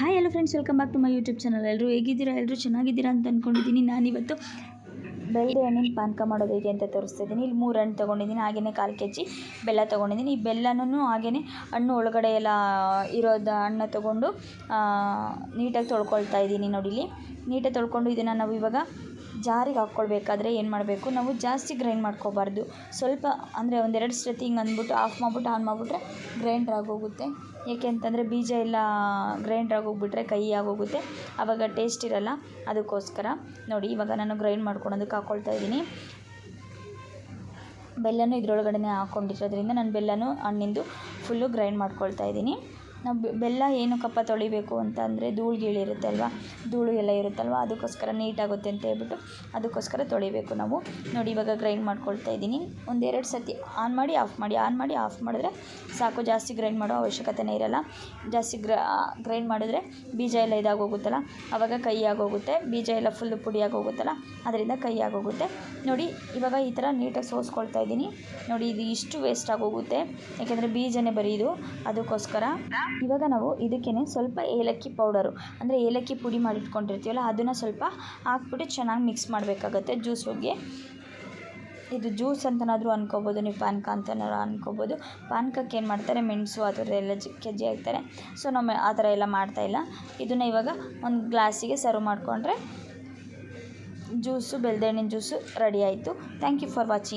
Hi hello friends welcome back to my YouTube channel ಎಲ್ಲರೂ ಹೇಗಿದ್ದೀರಾ? ಎಲ್ಲರೂ ಚೆನ್ನಾಗಿದ್ದೀರಾ ಅಂತ ಅಂದ್ಕೊಂಡಿದ್ದೀನಿ ನಾನಿವತ್ತು ಬೆಲ್ಲದ ಹಣ್ಣಿನ ಪಾನಕ ಮಾಡೋದು ಹೇಗೆ ಅಂತ ತೋರಿಸ್ತಾ ಇದ್ದೀನಿ. ಇಲ್ಲಿ ಮೂರು ಹಣ್ಣು ತೊಗೊಂಡಿದ್ದೀನಿ. ಹಾಗೆಯೇ ಕಾಲು ಕೆ ಬೆಲ್ಲ ತೊಗೊಂಡಿದ್ದೀನಿ. ಈ ಬೆಲ್ಲನೂ ಹಾಗೆಯೇ ಹಣ್ಣು ಒಳಗಡೆ ಎಲ್ಲ ಇರೋದು ಹಣ್ಣು ತೊಗೊಂಡು ನೀಟಾಗಿ ತೊಳ್ಕೊಳ್ತಾ ಇದ್ದೀನಿ ನೋಡಿ ಇಲ್ಲಿ. ನೀಟಾಗಿ ತೊಳ್ಕೊಂಡು ಇದನ್ನು ನಾವು ಇವಾಗ ಜಾರಿಗೆ ಹಾಕ್ಕೊಳ್ಬೇಕಾದ್ರೆ ಏನು ಮಾಡಬೇಕು? ನಾವು ಜಾಸ್ತಿ ಗ್ರೈಂಡ್ ಮಾಡ್ಕೋಬಾರ್ದು. ಸ್ವಲ್ಪ ಅಂದರೆ ಒಂದೆರಡು ಸರ್ತಿ ಹಿಂಗೆ ಅಂದ್ಬಿಟ್ಟು ಆಫ್ ಮಾಡಿಬಿಟ್ಟು ಆನ್ ಮಾಡಿಬಿಟ್ರೆ ಗ್ರೈಂಡ್ರ್ ಆಗೋಗುತ್ತೆ. ಏಕೆ ಅಂತಂದರೆ ಬೀಜ ಎಲ್ಲ ಗ್ರೈಂಡ್ರ್ ಆಗೋಗ್ಬಿಟ್ರೆ ಕೈ ಆಗೋಗುತ್ತೆ. ಆವಾಗ ಟೇಸ್ಟ್ ಇರಲ್ಲ. ಅದಕ್ಕೋಸ್ಕರ ನೋಡಿ ಇವಾಗ ನಾನು ಗ್ರೈಂಡ್ ಮಾಡ್ಕೊಳೋದಕ್ಕೆ ಹಾಕ್ಕೊಳ್ತಾ ಇದ್ದೀನಿ. ಬೆಲ್ಲನೂ ಇದರೊಳಗಡೆನೇ ಹಾಕ್ಕೊಂಡಿರೋದ್ರಿಂದ ನಾನು ಬೆಲ್ಲನೂ ಹಣ್ಣಿಂದು ಫುಲ್ಲು ಗ್ರೈಂಡ್ ಮಾಡ್ಕೊಳ್ತಾ ಇದ್ದೀನಿ. ನಾವು ಬೆಲ್ಲ ಏನಕ್ಕಪ್ಪ ತೊಳಿಬೇಕು ಅಂತ ಅಂದರೆ ಧೂಳು ಗೀಳು ಇರುತ್ತೆ ಅಲ್ವಾ? ಧೂಳು ಎಲ್ಲ ಇರುತ್ತಲ್ವ? ಅದಕ್ಕೋಸ್ಕರ ನೀಟಾಗುತ್ತೆ ಅಂತ ಹೇಳ್ಬಿಟ್ಟು ಅದಕ್ಕೋಸ್ಕರ ತೊಳಿಬೇಕು ನಾವು. ನೋಡಿ, ಇವಾಗ ಗ್ರೈಂಡ್ ಮಾಡ್ಕೊಳ್ತಾ ಇದ್ದೀನಿ. ಒಂದೆರಡು ಸತಿ ಆನ್ ಮಾಡಿ ಆಫ್ ಮಾಡಿ. ಆನ್ ಮಾಡಿ ಆಫ್ ಮಾಡಿದ್ರೆ ಸಾಕು. ಜಾಸ್ತಿ ಗ್ರೈಂಡ್ ಮಾಡೋ ಅವಶ್ಯಕತೆನೇ ಇರಲ್ಲ. ಜಾಸ್ತಿ ಗ್ರ ಗ್ರೈಂಡ್ ಮಾಡಿದ್ರೆ ಬೀಜ ಎಲ್ಲ ಇದಾಗೋಗುತ್ತಲ್ಲ? ಆವಾಗ ಕೈ ಆಗೋಗುತ್ತೆ. ಬೀಜ ಎಲ್ಲ ಫುಲ್ಲು ಪುಡಿಯಾಗೋಗುತ್ತಲ್ಲ ಅದರಿಂದ ಕೈ ಆಗೋಗುತ್ತೆ. ನೋಡಿ, ಇವಾಗ ಈ ಥರ ನೀಟಾಗಿ ಸೋಸ್ಕೊಳ್ತಾ ಇದ್ದೀನಿ. ನೋಡಿ, ಇದು ಇಷ್ಟು ವೇಸ್ಟ್ ಆಗೋಗುತ್ತೆ. ಯಾಕೆಂದರೆ ಬೀಜನೇ ಬರೀದು ಅದಕ್ಕೋಸ್ಕರ ಇವಾಗ ನಾವು ಇದಕ್ಕೇ ಸ್ವಲ್ಪ ಏಲಕ್ಕಿ ಪೌಡರು, ಅಂದರೆ ಏಲಕ್ಕಿ ಪುಡಿ ಮಾಡಿಟ್ಕೊಂಡಿರ್ತೀವಲ್ಲ, ಅದನ್ನು ಸ್ವಲ್ಪ ಹಾಕ್ಬಿಟ್ಟು ಚೆನ್ನಾಗಿ ಮಿಕ್ಸ್ ಮಾಡಬೇಕಾಗತ್ತೆ ಜ್ಯೂಸ್ಗೆ ಇದು ಜ್ಯೂಸ್ ಅಂತನಾದರೂ ಅನ್ಕೋಬೋದು, ನೀವು ಪಾನಕ ಅಂತನಾದ್ರು ಅನ್ಕೋಬೋದು. ಪಾನಕಕ್ಕೆ ಏನು ಮಾಡ್ತಾರೆ, ಮೆಣಸು ಆ ಥರ ಎಲ್ಲ ಜಿ ಕೆಜ್ಜಿ ಹಾಕ್ತಾರೆ. ಸೊ ನಮ್ಮ ಆ ಥರ ಎಲ್ಲ ಮಾಡ್ತಾಯಿಲ್ಲ ಇದನ್ನು ಇವಾಗ ಒಂದು ಗ್ಲಾಸಿಗೆ ಸರ್ವ್ ಮಾಡಿಕೊಂಡ್ರೆ ಜ್ಯೂಸು ಬೆಳ್ದೆಣ್ಣಿನ ಜ್ಯೂಸು ರೆಡಿ ಆಯಿತು. Thank you for watching